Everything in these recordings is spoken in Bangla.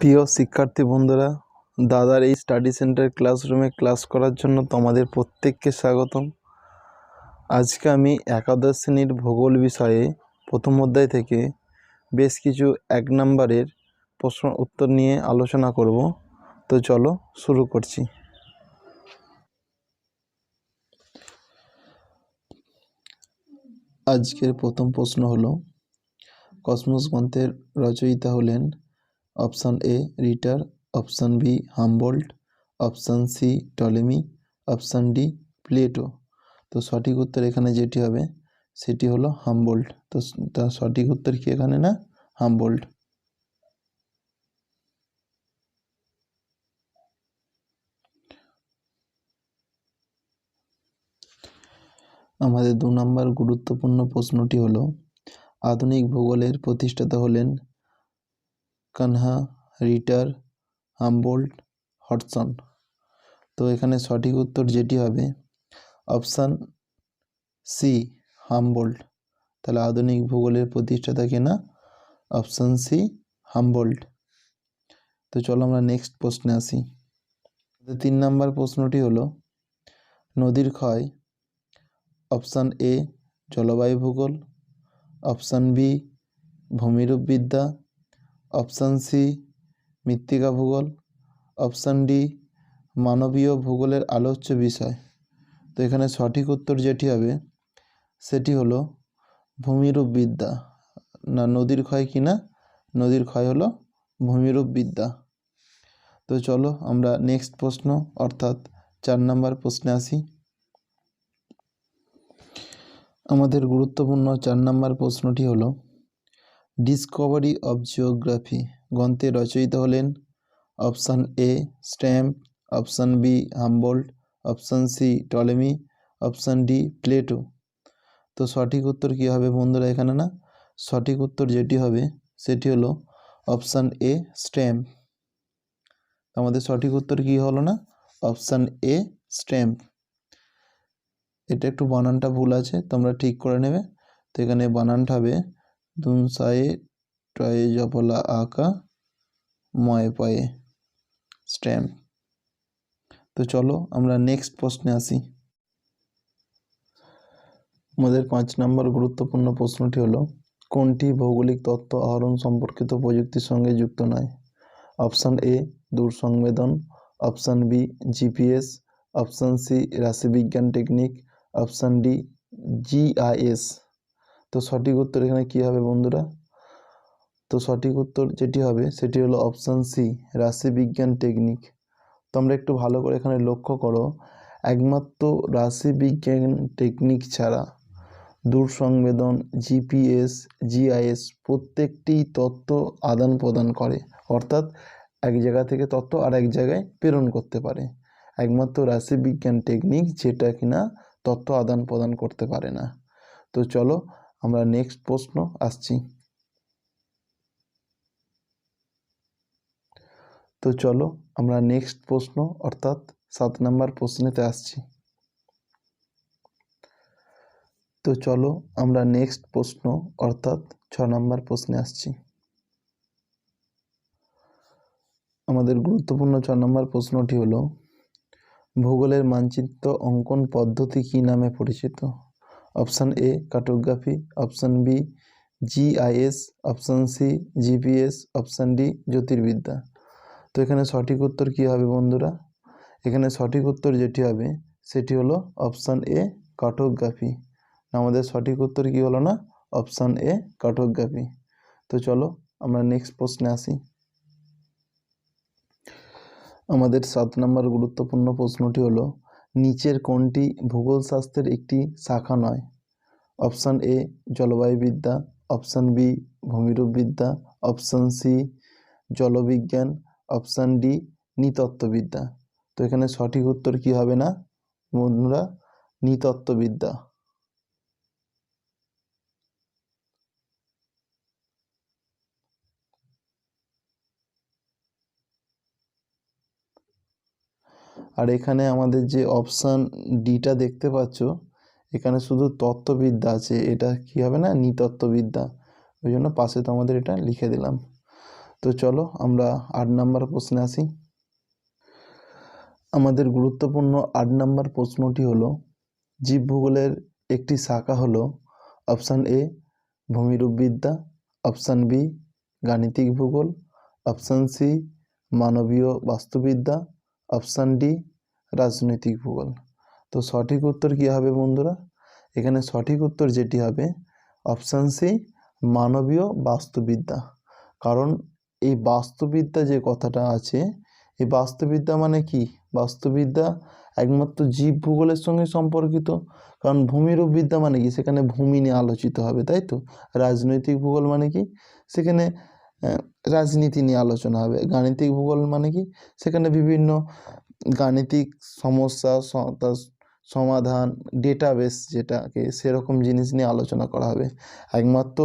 প্রিয় শিক্ষার্থী বন্ধুরা, দাদার এই স্টাডি সেন্টার ক্লাসরুমে ক্লাস করার জন্য তোমাদের প্রত্যেককে স্বাগতম। আজকে আমি একাদশ শ্রেণির ভূগোল বিষয়ে প্রথম অধ্যায় থেকে বেশ কিছু এক নম্বরের প্রশ্ন উত্তর নিয়ে আলোচনা করব। তো চলো শুরু করছি। আজকের প্রথম প্রশ্ন হলো, কসমস গ্রন্থের রচয়িতা হলেন option A Ritter, option B Humboldt, option C Ptolemy, option D Plato. তো সঠিক উত্তর এখানে যেটি হবে, সেটি হলো হামবোল্ট। তো তার সঠিক উত্তর কি এখানে না? হামবোল্ট। আমাদের দু নম্বর গুরুত্বপূর্ণ প্রশ্নটি হলো, আধুনিক ভূগোলের প্রতিষ্ঠাতা হলেন কানহা, রিটার, হামবোল্ট হটসন তো এখানে সঠিক উত্তর যেটি হবে, অপশান সি হামবোল্ট। তাহলে আধুনিক ভূগোলের প্রতিষ্ঠাতা কিনা অপশান সি হামবোল্ট। তো চলো আমরা নেক্সট প্রশ্নে আসি। তিন নম্বর প্রশ্নটি হলো, নদীর ক্ষয়, অপশান এ জলবায়ু ভূগোল, অপশান বি ভূমিরূপবিদ্যা অপশান সি, মৃত্তিকা ভূগোল। অপশান ডি, মানবীয় ভূগোলের আলোচ্য বিষয়। তো এখানে সঠিক উত্তর যেটি হবে, সেটি হলো ভূমিরূপ বিদ্যা। না, নদীর ক্ষয় কি না? নদীর ক্ষয় হলো ভূমিরূপ বিদ্যা। তো চলো আমরা নেক্সট প্রশ্ন, অর্থাৎ চার নম্বর প্রশ্নে আসি। আমাদের গুরুত্বপূর্ণ চার নম্বর প্রশ্নটি হলো ডিসকভারি অব জিওগ্রাফি গ্রন্থে রচয়িতা হলেন option A Stamp option B Humboldt option C Ptolemy option D Plato তো সঠিক উত্তর কী হবে বন্ধুরা এখানে না? সঠিক উত্তর যেটি হবে সেটি হলো অপশান এ স্ট্যাম্প আমাদের সঠিক উত্তর কী হলো না? অপশান এ স্ট্যাম্প এটা একটু বানানটা ভুল আছে, তোমরা ঠিক করে নেবে। তো এখানে বানানটা হবে দুন সায়ে টয়ে জপলা আঁকা ময়ে পয়ে। স্ট্যাম্প। তো চলো আমরা নেক্সট প্রশ্নে আসি। আমাদের পাঁচ নম্বর গুরুত্বপূর্ণ প্রশ্নটি হলো, কোনটি ভৌগোলিক তত্ত্ব আহরণ সম্পর্কিত প্রযুক্তির সঙ্গে যুক্ত নয়? অপশান এ দূর সংবেদন option B, GPS. Option C, রাশিবিজ্ঞান টেকনিক। Option D, GIS. তো সঠিক উত্তর এখানে কী হবে বন্ধুরা? তো সঠিক উত্তর যেটি হবে সেটি হলো অপশান সি রাশিবিজ্ঞান টেকনিক তোমরা একটু ভালো করে এখানে লক্ষ্য করো, একমাত্র রাশিবিজ্ঞান টেকনিক ছাড়া দূর সংবেদন জিপিএস জিআইএস প্রত্যেকটি তথ্য আদান প্রদান করে। অর্থাৎ এক জায়গা থেকে তথ্য আর এক জায়গায় প্রেরণ করতে পারে। একমাত্র রাশিবিজ্ঞান টেকনিক যেটা কিনা তথ্য আদান প্রদান করতে পারে না। তো চলো আমরা নেক্সট প্রশ্ন আসছি। তো চলো আমরা নেক্সট প্রশ্ন অর্থাৎ সাত নম্বর প্রশ্নেতে আসছি। তো চলো আমরা নেক্সট প্রশ্ন অর্থাৎ ছ নম্বর প্রশ্নে আসছি। আমাদের গুরুত্বপূর্ণ ছ নম্বর প্রশ্নটি হলো, ভূগোলের মানচিত্র অঙ্কন পদ্ধতি কী নামে পরিচিত? Option A cartography option B GIS option C GPS option D, জ্যোতির্বিদ্যা। তো এখানে সঠিক উত্তর কী হবে বন্ধুরা? এখানে সঠিক উত্তর যেটি হবে, সেটি হলো অপশান এ কার্টোগ্রাফি আমাদের সঠিক উত্তর কী হলো না? অপশান এ কার্টোগ্রাফি তো চলো, আমরা নেক্সট প্রশ্নে আসি। আমাদের সাত নম্বর গুরুত্বপূর্ণ প্রশ্নটি হলো নিচের কোনটি ভূগোলশাস্ত্রের একটি শাখা নয়। অপশান এ, জলবায়ুবিদ্যা। অপশান বি, ভূমিরূপবিদ্যা। অপশান সি, জলবিজ্ঞান। অপশান ডি, নৃতত্ত্ববিদ্যা। তো এখানে সঠিক উত্তর কি হবে না? বন্ধুরা, নৃতত্ত্ববিদ্যা। আর এখানে আমাদের যে অপশান ডিটা দেখতে পাচ্ছ, এখানে শুধু তত্ত্ববিদ্যা আছে। এটা কি হবে না? নৃতত্ত্ববিদ্যা। ওই জন্য পাশে তোমাদের এটা লিখে দিলাম। তো চলো আমরা আট নাম্বার প্রশ্নে আসি। আমাদের গুরুত্বপূর্ণ আট নাম্বার প্রশ্নটি হলো জীব ভূগোলের একটি শাখা হলো অপশান এ ভূমিরূপবিদ্যা অপশান বি গাণিতিক ভূগোল অপশান সি মানবীয় বাস্তুবিদ্যা অপশান ডি রাজনৈতিক ভূগোল। তো সঠিক উত্তর কী হবে বন্ধুরা? এখানে সঠিক উত্তর যেটি হবে অপশান সি মানবীয় বাস্তুবিদ্যা। কারণ এই বাস্তুবিদ্যা যে কথাটা আছে, এই বাস্তুবিদ্যা মানে কি? বাস্তুবিদ্যা একমাত্র জীব ভূগোলের সঙ্গে সম্পর্কিত। কারণ ভূমিরূপ বিদ্যা মানে কি? সেখানে ভূমি নিয়ে আলোচিত হবে, তাই তো? রাজনৈতিক ভূগোল মানে কি? সেখানে রাজনীতি নিয়ে আলোচনা হবে। গাণিতিক ভূগোল মানে কি? সেখানে বিভিন্ন গাণিতিক সমস্যা তার সমাধান ডেটাবেস যেটাকে সেরকম জিনিস নিয়ে আলোচনা করা হবে। একমাত্র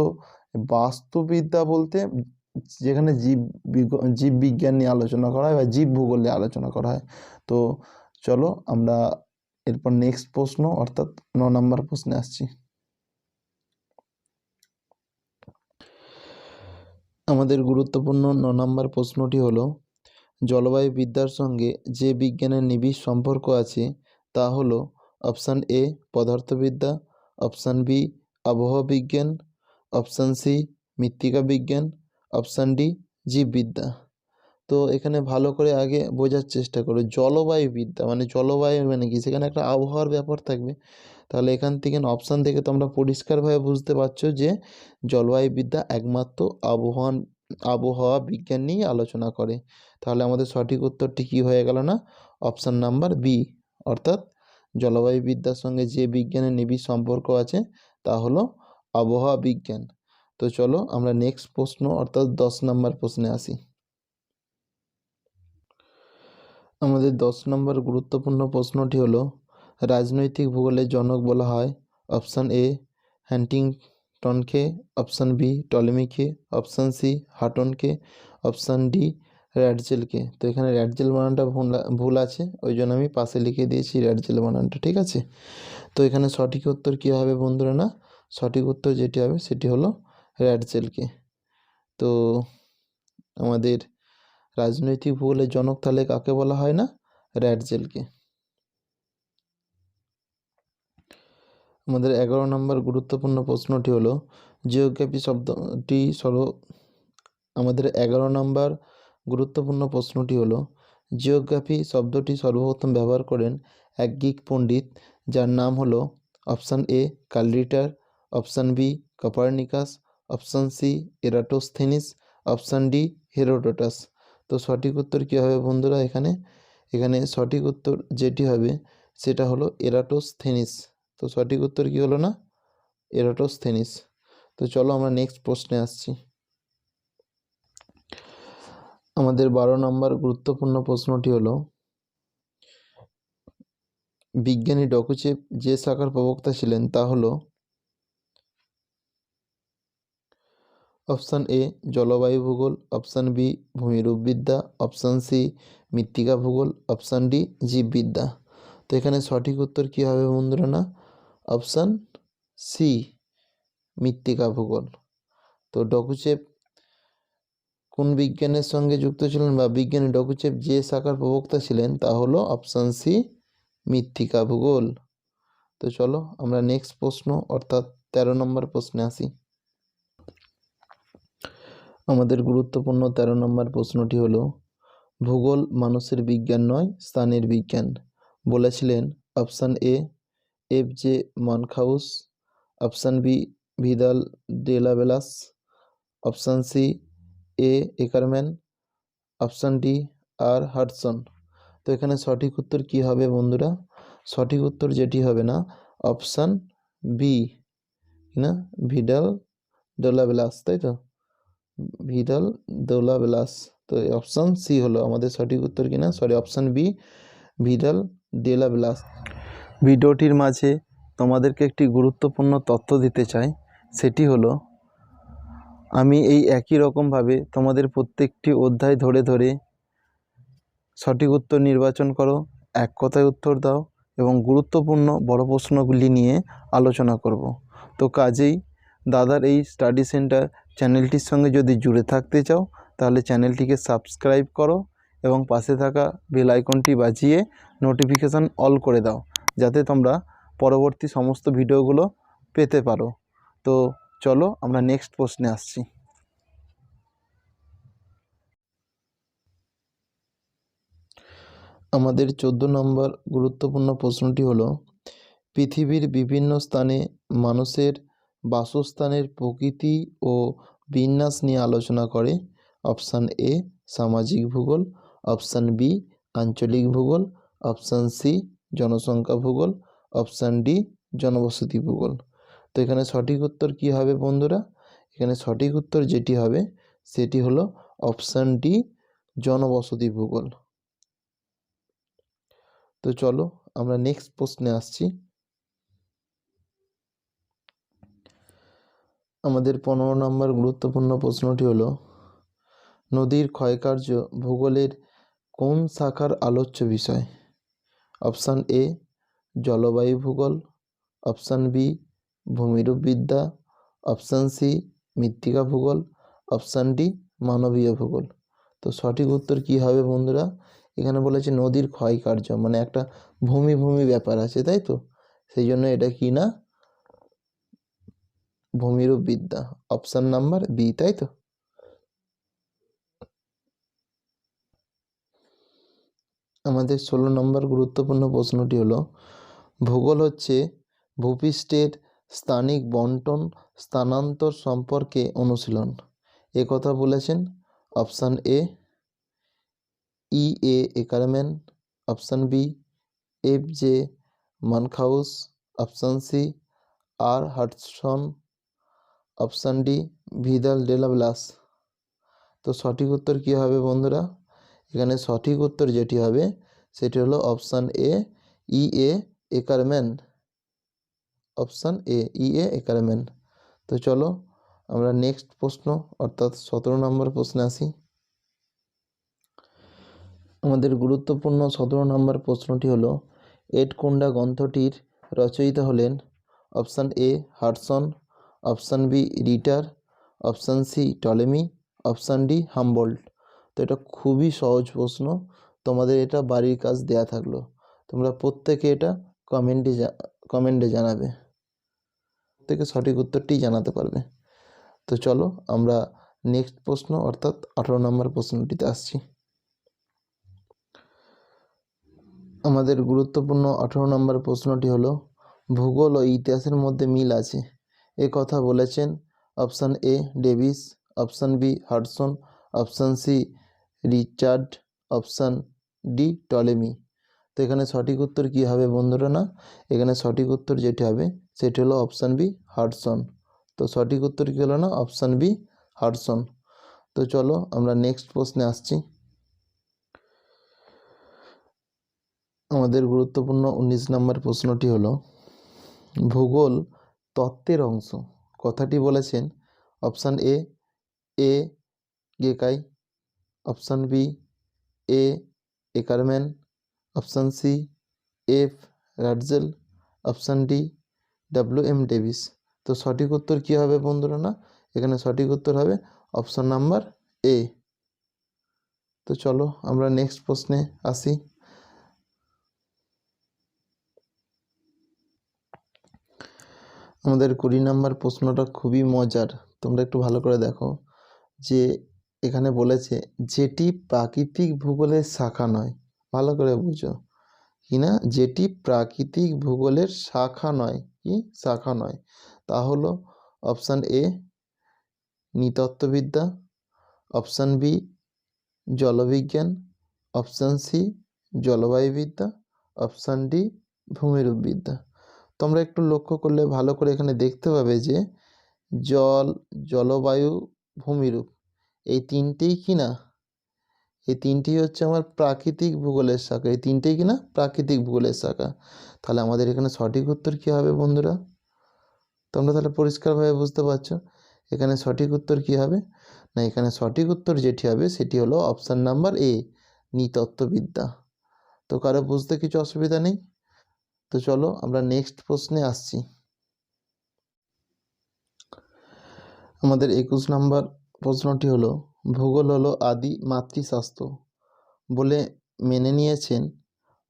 বাস্তুবিদ্যা বলতে যেখানে জীব জীববিজ্ঞান নিয়ে আলোচনা করা হয় বা জীব ভূগোল নিয়ে আলোচনা করা হয়। তো চলো আমরা এরপর নেক্সট প্রশ্ন, অর্থাৎ ন নম্বর প্রশ্নে আসছি। আমাদের গুরুত্বপূর্ণ ন নম্বর প্রশ্নটি হলো, জলবায়ু বিদ্যার সঙ্গে যে বিজ্ঞানের নিবিড় সম্পর্ক আছে তা হলো অপশান এ পদার্থবিদ্যা, অপশান বি আবহাওয়া বিজ্ঞান, অপশান সি মৃত্তিকা বিজ্ঞান, অপশান ডি জীববিদ্যা। তো এখানে ভালো করে আগে বোঝার চেষ্টা করো। জলবায়ু বিদ্যা মানে জলবায়ু মানে কি? সেখানে একটা আবহাওয়ার ব্যাপার থাকবে। তাহলে এখান থেকে অপশান থেকে তোমরা পরিষ্কারভাবে বুঝতে পারছ যে জলবায়ু বিদ্যা একমাত্র আবহাওয়া আবহাওয়া বিজ্ঞান নিয়েই আলোচনা করে। তাহলে আমাদের সঠিক উত্তরটি কী হয়ে গেল না? অপশান নাম্বার বি অর্থাৎ জলবায়ু বিদ্যার সঙ্গে যে বিজ্ঞানের নিবিড় সম্পর্ক আছে, তা হলো আবহাওয়া বিজ্ঞান। তো চলো আমরা নেক্সট প্রশ্ন, অর্থাৎ দশ নম্বর প্রশ্নে আসি। আমাদের দশ নম্বর গুরুত্বপূর্ণ প্রশ্নটি হলো, রাজনৈতিক ভূগোলের জনক বলা হয় অপশান এ, হ্যান্টিংটনকে, অপশান বি, টলেমিকে, অপশান সি, হাটনকে, অপশান ডি, র্যাডজেলকে। তো এখানে র্যাডজেল বানানটা ভুল ভুল আছে, ওই জন্য আমি পাশে লিখে দিয়েছি র্যাডজেল বানানটা, ঠিক আছে? তো এখানে সঠিক উত্তর কী হবে বন্ধুরা না? সঠিক উত্তর যেটি হবে সেটি হলো র্যাডজেলকে। তো আমাদের রাজনৈতিক ভূগোলের জনক তাহলে কাকে বলা হয় না? র্যাডজেলকে আমাদের এগারো নম্বর গুরুত্বপূর্ণ প্রশ্নটি হলো, জিওগ্রাফি শব্দটি সর্ব আমাদের এগারো নম্বর গুরুত্বপূর্ণ প্রশ্নটি হলো, জিওগ্রাফি শব্দটি সর্বপ্রথম ব্যবহার করেন এক গিক পণ্ডিত, যার নাম হলো option A Carl Ritter, option B Copernicus, option C Eratosthenes, option D Herodotus. তো সঠিক উত্তর কী হবে বন্ধুরা এখানে? এখানে সঠিক উত্তর যেটি হবে সেটা হলো এরাটোস্থেনিস। তো সঠিক উত্তর কী হলো না? এরাটোস্থেনিস। তো চলো আমরা নেক্সট প্রশ্নে আসছি। আমাদের বারো নম্বর গুরুত্বপূর্ণ প্রশ্নটি হলো, বিজ্ঞানী ডকুচেপ যে শাখার প্রবক্তা ছিলেন তা হলো অপশান এ জলবায়ু ভূগোল, অপশান বি ভূমিরূপবিদ্যা, অপশান সি মৃত্তিকা ভূগোল, অপশান ডি জীববিদ্যা। তো এখানে সঠিক উত্তর কী হবে বন্ধুরা না? অপশান সি মৃত্তিকা ভূগোল। তো ডকুচেপ কোন বিজ্ঞানের সঙ্গে যুক্ত ছিলেন বা বিজ্ঞানী ডকুচেপ যে শাখার প্রবক্তা ছিলেন তা হলো অপশান সি মৃত্তিকা ভূগোল। তো চলো আমরা নেক্সট প্রশ্ন অর্থাৎ তেরো নম্বর প্রশ্নে আসি। আমাদের গুরুত্বপূর্ণ তেরো নম্বর প্রশ্নটি হলো, ভূগোল মানুষের বিজ্ঞান নয় স্থানের বিজ্ঞান। বলেছিলেন option A, F J Monkhouse, option B Vidal de la Blache, option C A Ackerman, option D R Hudson তো এখানে সঠিক উত্তর কী হবে বন্ধুরা? সঠিক উত্তর যেটি হবে না, অপশান বি না? ভিডাল ডোলাবেলাস, তাই তো? ভিদাল দৌলাবেলাস তো অপশান সি হলো আমাদের সঠিক উত্তর কিনা? Sorry option B Vidal de la Blache ভিডিওটির মাঝে তোমাদেরকে একটি গুরুত্বপূর্ণ তথ্য দিতে চাই। সেটি হলো, আমি এই একই রকমভাবে তোমাদের প্রত্যেকটি অধ্যায় ধরে ধরে সঠিক উত্তর নির্বাচন করো, এক কথায় উত্তর দাও এবং গুরুত্বপূর্ণ বড় প্রশ্নগুলি নিয়ে আলোচনা করব। তো কাজেই দাদার এই স্টাডি সেন্টার চ্যানেলটির সঙ্গে যদি জুড়ে থাকতে চাও, তাহলে চ্যানেলটিকে সাবস্ক্রাইব করো এবং পাশে থাকা বেল আইকনটি বাজিয়ে নোটিফিকেশান অল করে দাও, যাতে তোমরা পরবর্তী সমস্ত ভিডিওগুলো পেতে পারো। তো চলো আমরা নেক্সট প্রশ্নে আসছি। আমাদের চোদ্দ নম্বর গুরুত্বপূর্ণ প্রশ্নটি হলো, পৃথিবীর বিভিন্ন স্থানে মানুষের বাসস্থানের প্রকৃতি ও বিন্যাস নিয়ে আলোচনা করে। অপশান এ, সামাজিক ভূগোল। অপশান বি আঞ্চলিক ভূগোল। অপশান সি জনসংখ্যা ভূগোল। অপশান ডি জনবসতি ভূগোল। তো এখানে সঠিক উত্তর কী হবে বন্ধুরা? এখানে সঠিক উত্তর যেটি হবে, সেটি হলো অপশান ডি জনবসতি ভূগোল। তো চলো আমরা নেক্সট প্রশ্নে আসছি। আমাদের পনেরো নম্বর গুরুত্বপূর্ণ প্রশ্নটি হলো, নদীর ক্ষয়কার্য ভূগোলের কোন শাখার আলোচ্য বিষয়? অপশান এ, জলবায়ু ভূগোল। অপশান বি, ভূমিরূপবিদ্যা। অপশান সি, মৃত্তিকা ভূগোল। অপশান ডি, মানবীয় ভূগোল। তো সঠিক উত্তর কী হবে বন্ধুরা? এখানে বলেছে নদীর ক্ষয়কার্য মানে একটা ভূমি ভূমি ব্যাপার আছে, তাই তো? সেই জন্য এটা কি না? ভূমিরূপ বিদ্যা। অপশান নাম্বার বি তাই তো? আমাদের ষোলো নম্বর গুরুত্বপূর্ণ প্রশ্নটি হলো, ভূগোল হচ্ছে ভূপৃষ্ঠের স্থানিক বন্টন স্থানান্তর সম্পর্কে অনুশীলন। এ কথা বলেছেন option A E A Ackerman option B F J Monkhouse option C R Hudson option D, Vidal de la Blache তো সঠিক উত্তর কী হবে বন্ধুরা? এখানে সঠিক উত্তর যেটি হবে, সেটি হলো option A, E A Ackerman option A, E A একারম্যান তো চলো, আমরা নেক্সট প্রশ্ন, অর্থাৎ সতেরো নম্বর প্রশ্নে আসি। আমাদের গুরুত্বপূর্ণ সতেরো নম্বর প্রশ্নটি হলো এডকুন্ডা গ্রন্থটির রচয়িতা হলেন option A Harson option B Ritter, option C Ptolemy, option D Humboldt. তো এটা খুবই সহজ প্রশ্ন। তোমাদের এটা বাড়ির কাজ দেয়া থাকল। তোমরা প্রত্যেকে এটা কমেন্টে কমেন্টে জানাবে। থেকে সঠিক উত্তরটি জানাতে পারবে। তো চলো আমরা নেক্সট প্রশ্ন অর্থাৎ আঠারো নম্বর প্রশ্নটিতে আসছি। আমাদের গুরুত্বপূর্ণ আঠারো নম্বর প্রশ্নটি হলো, ভূগোল ও ইতিহাসের মধ্যে মিল আছে? এ কথা বলেছেন। Option A Davis, option B Hudson option C Richard, option D Ptolemy. তো এখানে সঠিক উত্তর কী হবে বন্ধুরা না? এখানে সঠিক উত্তর যেটি হবে সেটি হলো অপশান বি হাডসন তো সঠিক উত্তর কী হলো না? অপশান বি হাডসন তো চলো আমরা নেক্সট প্রশ্নে আসছি। আমাদের গুরুত্বপূর্ণ উনিশ নম্বর প্রশ্নটি হলো, ভূগোল তত্ত্বের অংশ। কথাটি বলেছেন option A A Geikie option B, A Ackerman option C, F Ratzel option D, W M Davis. তো সঠিক উত্তর কী হবে বন্ধুরা না? এখানে সঠিক উত্তর হবে অপশান নাম্বার এ। তো চলো আমরা নেক্সট প্রশ্নে আসি। আমাদের কুড়ি নাম্বার প্রশ্নটা খুবই মজার। তোমরা একটু ভালো করে দেখো। যে এখানে বলেছে, যেটি প্রাকৃতিক ভূগোলের শাখা নয়। ভালো করে বুঝো। কি না? যেটি প্রাকৃতিক ভূগোলের শাখা নয়। কি? শাখা নয়। তা হলো অপশান এ, নৃতত্ত্ববিদ্যা, অপশান বি, জলবিজ্ঞান, অপশান সি, জলবায়ুবিদ্যা, অপশান ডি, ভূমিরূপবিদ্যা। তোমরা একটু লক্ষ্য করলে ভালো করে এখানে দেখতে পাবে যে জল, জলবায়ু, ভূমিরূপ, এই তিনটেই কি না? এই তিনটি হচ্ছে আমার প্রাকৃতিক ভূগোলের শাখা। এই তিনটেই কি না? প্রাকৃতিক ভূগোলের শাখা। তাহলে আমাদের এখানে সঠিক উত্তর কী হবে বন্ধুরা? তোমরা তাহলে পরিষ্কারভাবে বুঝতে পারছ এখানে সঠিক উত্তর কী হবে? না, এখানে সঠিক উত্তর যেটি হবে সেটি হলো অপশান নাম্বার এ, নৃতত্ত্ববিদ্যা। তো কারও বুঝতে কিছু অসুবিধা নেই? তো চলো আমরা নেক্সট প্রশ্নে আসছি। আমাদের একুশ নাম্বার প্রশ্নটি হলো, ভূগোল হলো আদি মাতৃশাস্ত্র বলে মেনে নিয়েছেন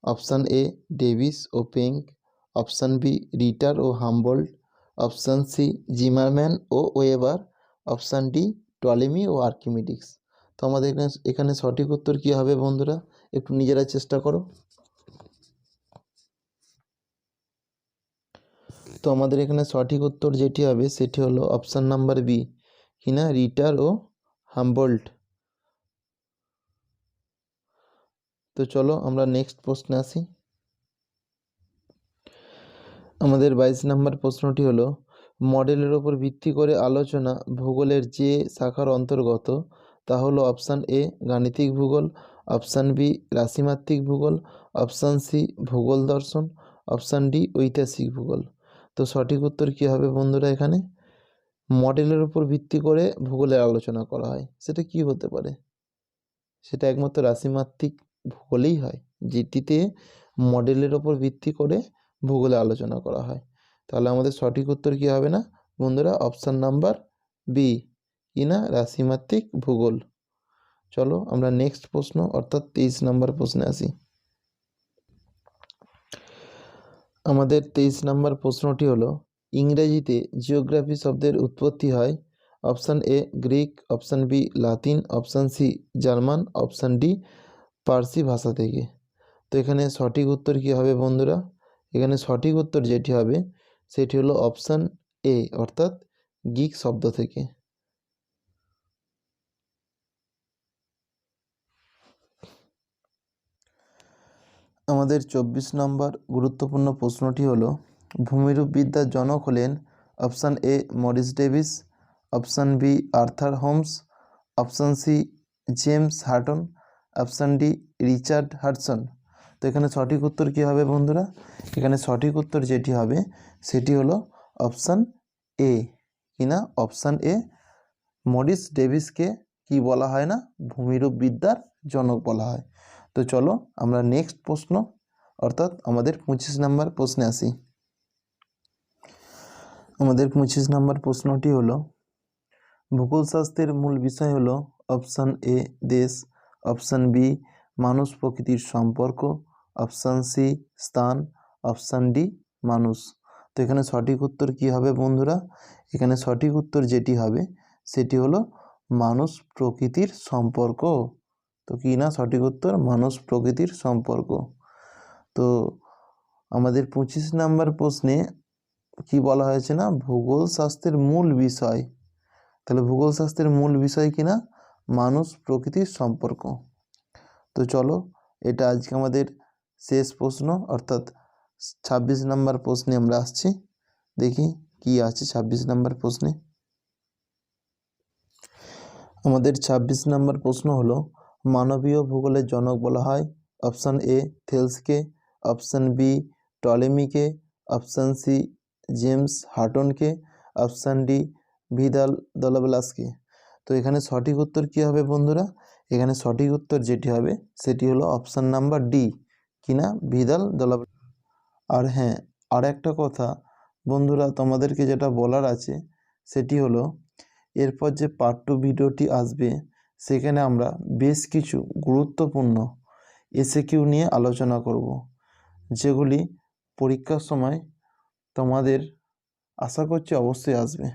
অপশান এ ডেভিস ও পেঙ্ক অপশান বি রিটার ও হামবোল্ড অপশান সি জিমারম্যান ও ওয়েবার অপশান ডি টলেমি ও আর্কিমিডিক্স তো আমাদের এখানে সঠিক উত্তর কী হবে বন্ধুরা? একটু নিজেরা চেষ্টা করো। তো আমাদের এখানে সঠিক উত্তর যেটি হবে সেটি হলো অপশান নাম্বার বি কিনা রিটার ও হামবোল্ড তো চলো আমরা নেক্সট প্রশ্নে আসি। আমাদের বাইশ নম্বর প্রশ্নটি হলো, মডেলের ওপর ভিত্তি করে আলোচনা ভূগোলের যে শাখার অন্তর্গত, তা হলো অপশান এ গাণিতিক ভূগোল অপশান বি রাশিমাত্রিক ভূগোল অপশান সি ভূগোল দর্শন অপশান ডি ঐতিহাসিক ভূগোল। তো সঠিক উত্তর কী হবে বন্ধুরা এখানে? মডেলের উপর ভিত্তি করে ভূগোলের আলোচনা করা হয়। সেটা কি হতে পারে? সেটা একমাত্র রাশিমাত্রিক ভূগোলেই হয়। যেটিতে মডেলের ওপর ভিত্তি করে ভূগোলে আলোচনা করা হয়। তাহলে আমাদের সঠিক উত্তর কী হবে না? বন্ধুরা অপশান নাম্বার বি, কি না? রাশিমাত্রিক ভূগোল। চলো আমরা নেক্সট প্রশ্ন, অর্থাৎ তেইশ নম্বর প্রশ্নে আসি। আমাদের তেইশ নম্বর প্রশ্নটি হলো, ইংরেজিতে জিওগ্রাফি শব্দের উৎপত্তি হয় option A Greek, option B Latin, option C German, option D Parsi ভাষা থেকে। তো এখানে সঠিক উত্তর কী হবে বন্ধুরা? এখানে সঠিক উত্তর যেটি হবে, সেটি হলো অপশান এ, অর্থাৎ গিক শব্দ থেকে। আমাদের চব্বিশ নম্বর গুরুত্বপূর্ণ প্রশ্নটি হলো ভূমিরূপবিদ্যার জনক হলেন option A Morris Davis, option B Arthur Holmes, option C James Hutton, option D Richard Hudson তো এখানে সঠিক উত্তর কী হবে বন্ধুরা? এখানে সঠিক উত্তর যেটি হবে সেটি হলো অপশান এ। কিনা অপশান এ মরিস ডেভিসকে কি বলা হয় না? ভূমিরূপবিদ্যার জনক বলা হয়। তো চলো আমরা নেক্সট প্রশ্ন, অর্থাৎ আমাদের পঁচিশ নাম্বার প্রশ্নে আসি। আমাদের পঁচিশ নাম্বার প্রশ্নটি হলো ভূগোলশাস্ত্রের মূল বিষয় হলো অপশান এ দেশ। অপশান বি মানুষ প্রকৃতির সম্পর্ক। অপশান সি স্থান। অপশান ডি মানুষ। তো এখানে সঠিক উত্তর কী হবে বন্ধুরা? এখানে সঠিক উত্তর যেটি হবে, সেটি হলো মানুষ প্রকৃতির সম্পর্ক। তো কি না? সঠিক উত্তর, মানুষ প্রকৃতির সম্পর্ক। তো আমাদের পঁচিশ নাম্বার প্রশ্নে কি বলা হয়েছে না? ভূগোল শাস্ত্রের মূল বিষয়। তাহলে ভূগোল শাস্ত্রের মূল বিষয় কি না? মানুষ প্রকৃতির সম্পর্ক। তো চলো, এটা আজকে আমাদের শেষ প্রশ্ন, অর্থাৎ ছাব্বিশ নাম্বার প্রশ্নে আমরা আসছি। দেখি কি আছে ছাব্বিশ নাম্বার প্রশ্নে। আমাদের ছাব্বিশ নাম্বার প্রশ্ন হলো মানবীয় ভূগোলের জনক বলা হয়। অপশান এ, থেলসকে। অপশান বি, টলেমিকে। অপশান সি, জেমস হাটনকে অপশান ডি, ভিদাল দলাবেলাসকে। তো এখানে সঠিক উত্তর কী হবে বন্ধুরা? এখানে সঠিক উত্তর যেটি হবে, সেটি হলো অপশান নাম্বার ডি কিনা ভিদাল দলাব আর হ্যাঁ আর একটা কথা, বন্ধুরা, তোমাদেরকে যেটা বলার আছে, সেটি হলো, এরপর যে পার্ট টু ভিডিওটি আসবে সেখানে আমরা বেশ কিছু গুরুত্বপূর্ণ এসে কিউ নিয়ে আলোচনা করব, যেগুলি পরীক্ষার সময় তোমাদের আশা করছি অবশ্যই আসবে।